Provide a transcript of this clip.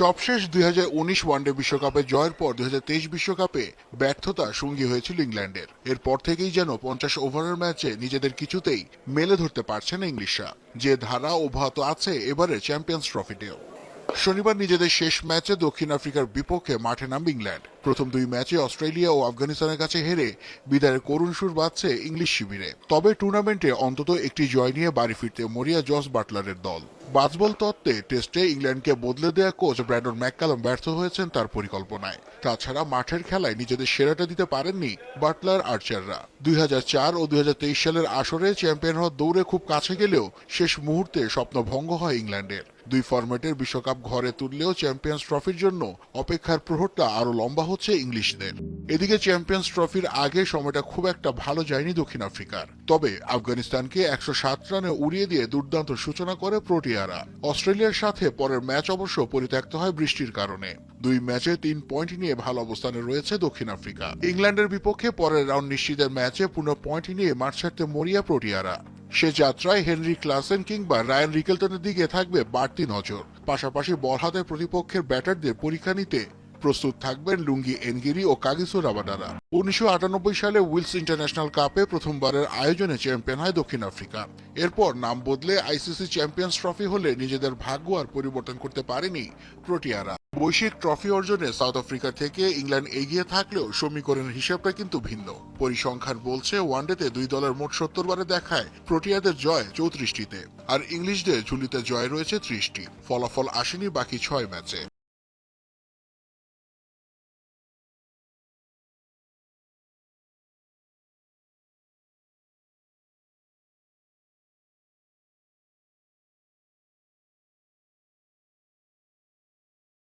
সবশেষ দুই হাজার উনিশ ওয়ানডে বিশ্বকাপে জয়ের পর দুই বিশ্বকাপে ব্যর্থতা সঙ্গী হয়েছিল ইংল্যান্ডের। এরপর থেকেই যেন পঞ্চাশ ওভারের ম্যাচে নিজেদের কিছুতেই মেলে ধরতে পারছে না ইংলিশরা। যে ধারা অব্যাহত আছে এবারে চ্যাম্পিয়ন্স ট্রফিতেও। শনিবার নিজেদের শেষ ম্যাচে দক্ষিণ আফ্রিকার বিপক্ষে মাঠে নামবে ইংল্যান্ড। প্রথম দুই ম্যাচে অস্ট্রেলিয়া ও আফগানিস্তানের কাছে হেরে বিদায়ের করুণ সুর বাজছে ইংলিশ শিবিরে। তবে টুর্নামেন্টে অন্তত একটি জয় নিয়ে বাড়ি ফিরতে মরিয়া জস বাটলারের দল। বাজবল তত্ত্বে টেস্টে ইংল্যান্ডকে বদলে দেয়া কোচ ব্র্যান্ডন ম্যাককালাম ব্যর্থ হয়েছেন তার পরিকল্পনায়। তাছাড়া মাঠের খেলায় নিজেদের সেরাটা দিতে পারেননি বাটলার আর্চাররা। দুই হাজার চার ও দুই হাজার তেইশ সালের আসরে চ্যাম্পিয়ন হওয়ার দৌড়ে খুব কাছে গেলেও শেষ মুহূর্তে স্বপ্ন ভঙ্গ হয় ইংল্যান্ডের। দুই ফরম্যাটের বিশ্বকাপ ঘরে তুললেও চ্যাম্পিয়ন্স ট্রফির জন্য অপেক্ষার প্রহরটা আরও লম্বা হচ্ছে ইংলিশদের এদিকে চ্যাম্পিয়ন্স ট্রফির আগে সময়টা খুব একটা ভালো যায়নি দক্ষিণ আফ্রিকার। তবে আফগানিস্তানকে একশো সাত রানে উড়িয়ে দিয়ে দুর্দান্ত সূচনা করে প্রোটিয়ারা। অস্ট্রেলিয়ার সাথে পরের ম্যাচ অবশ্য পরিত্যক্ত হয় বৃষ্টির কারণে। দুই ম্যাচে তিন পয়েন্ট নিয়ে ভালো অবস্থানে রয়েছে দক্ষিণ আফ্রিকা। ইংল্যান্ডের বিপক্ষে পরের রাউন্ড নিশ্চিতের ম্যাচে পুনঃ পয়েন্ট নিয়ে মাঠ ছাড়তে মরিয়া প্রোটিয়ারা। সে যাত্রায় হেনরি ক্লাসেন কিংবা রায়ান রিকেলটনের দিকে থাকবে বাড়তি নজর। পাশাপাশি বল হাতে প্রতিপক্ষের ব্যাটারদের পরীক্ষা নিতে প্রস্তুত থাকবেন লুঙ্গি, এনগিরি ও কাগিসো রাবাডারা উনিশশো সালে উইলস ইন্টারন্যাশনাল কাপে প্রথমবারের আয়োজনে চ্যাম্পিয়ন হয় দক্ষিণ আফ্রিকা। এরপর নাম বদলে আইসিসি চ্যাম্পিয়ন্স ট্রফি হলে নিজেদের ভাগ্য আর পরিবর্তন করতে পারেনি প্রোটিয়ারা বৈশ্বিক ট্রফি অর্জনে সাউথ আফ্রিকা থেকে ইংল্যান্ড এগিয়ে থাকলেও সমীকরণের হিসাবটা কিন্তু ভিন্ন। পরিসংখ্যান বলছে, ওয়ানডেতে দুই দলের মোট সত্তর বারে দেখায় প্রোটিয়াদের জয় চৌত্রিশটিতে, আর ইংলিশদের ঝুলিতে জয় রয়েছে ত্রিশটি। ফলাফল আসেনি বাকি ছয় ম্যাচে।